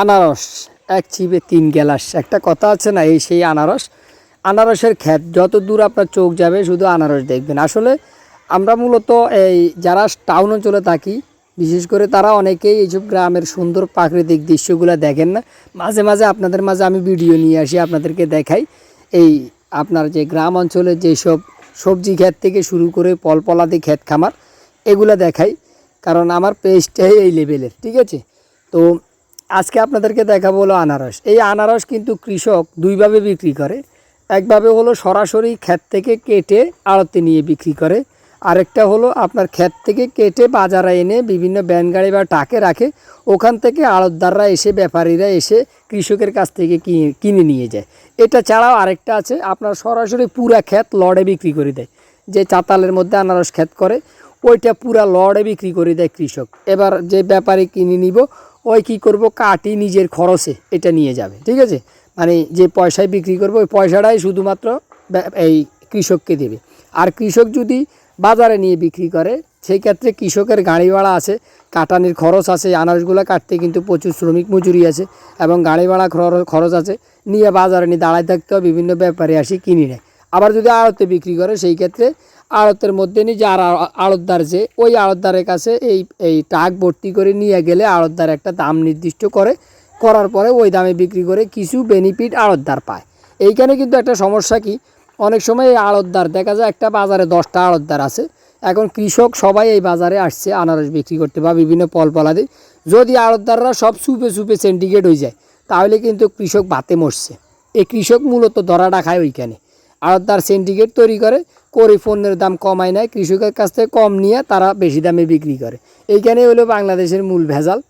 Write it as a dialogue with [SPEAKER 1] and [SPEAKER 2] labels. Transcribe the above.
[SPEAKER 1] আনারস, এক চিবে তিন গ্লাস একটা কথা আছে না, এই সেই আনারস। আনারসের ক্ষেত, যত দূর আপনার চোখ যাবে, শুধু আনারস দেখবেন। আসলে আমরা মূলত এই যারা টাউন অঞ্চলে থাকি, বিশেষ করে তারা অনেকেই এইসব গ্রামের সুন্দর প্রাকৃতিক দৃশ্যগুলো দেখেন না। মাঝে মাঝে আপনাদের মাঝে আমি ভিডিও নিয়ে আসি, আপনাদেরকে দেখাই। এই আপনার যে গ্রাম অঞ্চলের যেসব সবজি ক্ষেত থেকে শুরু করে ফলপলাদি ক্ষেত খামার, এগুলো দেখাই। কারণ আমার পেজটাই এই লেভেলের ঠিক আছে? তো আজকে আপনাদেরকে দেখাবো হলো আনারস। এই আনারস কিন্তু কৃষক দুইভাবে বিক্রি করে। একভাবে হলো সরাসরি ক্ষেত থেকে কেটে আড়তে নিয়ে বিক্রি করে। আরেকটা হলো আপনার ক্ষেত থেকে কেটে বাজারে এনে বিভিন্ন ব্যান গাড়ি বা টাকে রাখে। ওখান থেকে আড়তদাররা এসে, ব্যাপারীরা এসে কৃষকের কাছ থেকে কিনে- কিনে নিয়ে যায়। এটা ছাড়াও আরেকটা আছে, আপনার সরাসরি পুরা ক্ষেত লড়ে বিক্রি করে দেয়। যে চাতালের মধ্যে আনারস ক্ষেত করে, ওইটা পুরা লড়ে বিক্রি করে দেয় কৃষক। এবার যে ব্যাপারী কিনে নিব ওই কি করব? কাটি নিজের খরচে এটা নিয়ে যাবে, ঠিক আছে? মানে যে পয়সায় বিক্রি করব, ওই পয়সাটাই শুধুমাত্র এই কৃষককে দেবে। আর কৃষক যদি বাজারে নিয়ে বিক্রি করে, সেই ক্ষেত্রে কৃষকের গাড়ি ভাড়া আছে, কাটানির খরচ আছে আনারসগুলো কাটতে কিন্তু প্রচুর শ্রমিক মজুরি আছে এবং গাড়ি ভাড়া খর- খরচ আছে। নিয়ে বাজারে নিয়ে দাঁড়ায় থাকতে বিভিন্ন ব্যাপারে আসি, কিনি নেয়। আবার যদি আড়তে বিক্রি করে, সেই ক্ষেত্রে আড়তের মধ্যে নিয়ে যে আর আড়তদার যে, ওই আড়তদারের কাছে এই এই ট্রাক ভর্তি করে নিয়ে গেলে আড়তদার একটা দাম নির্দিষ্ট করে। করার পরে ওই দামে বিক্রি করে কিছু বেনিফিট আড়তদার পায়। এইখানে কিন্তু একটা সমস্যা কি? অনেক সময় এই আড়তদার, দেখা যায় একটা বাজারে দশটা আড়তদার আছে। এখন কৃষক সবাই এই বাজারে আসছে, আনারস বিক্রি করতে বা বিভিন্ন ফল ফলাদি যদি আড়তদাররা সব সুপে সুপে সিন্ডিকেট হয়ে যায়, তাহলে কিন্তু কৃষক বাতে মরছে। এই কৃষক মূলত ধরাটা খায় ওইখানে। আড়তদার সিন্ডিকেট তৈরি করে। করে পণ্যের দাম কমায় নেয়, কৃষকের কাছ থেকে কম নিয়ে তারা বেশি দামে বিক্রি করে। এইখানেই হলো বাংলাদেশের মূল ভেজাল।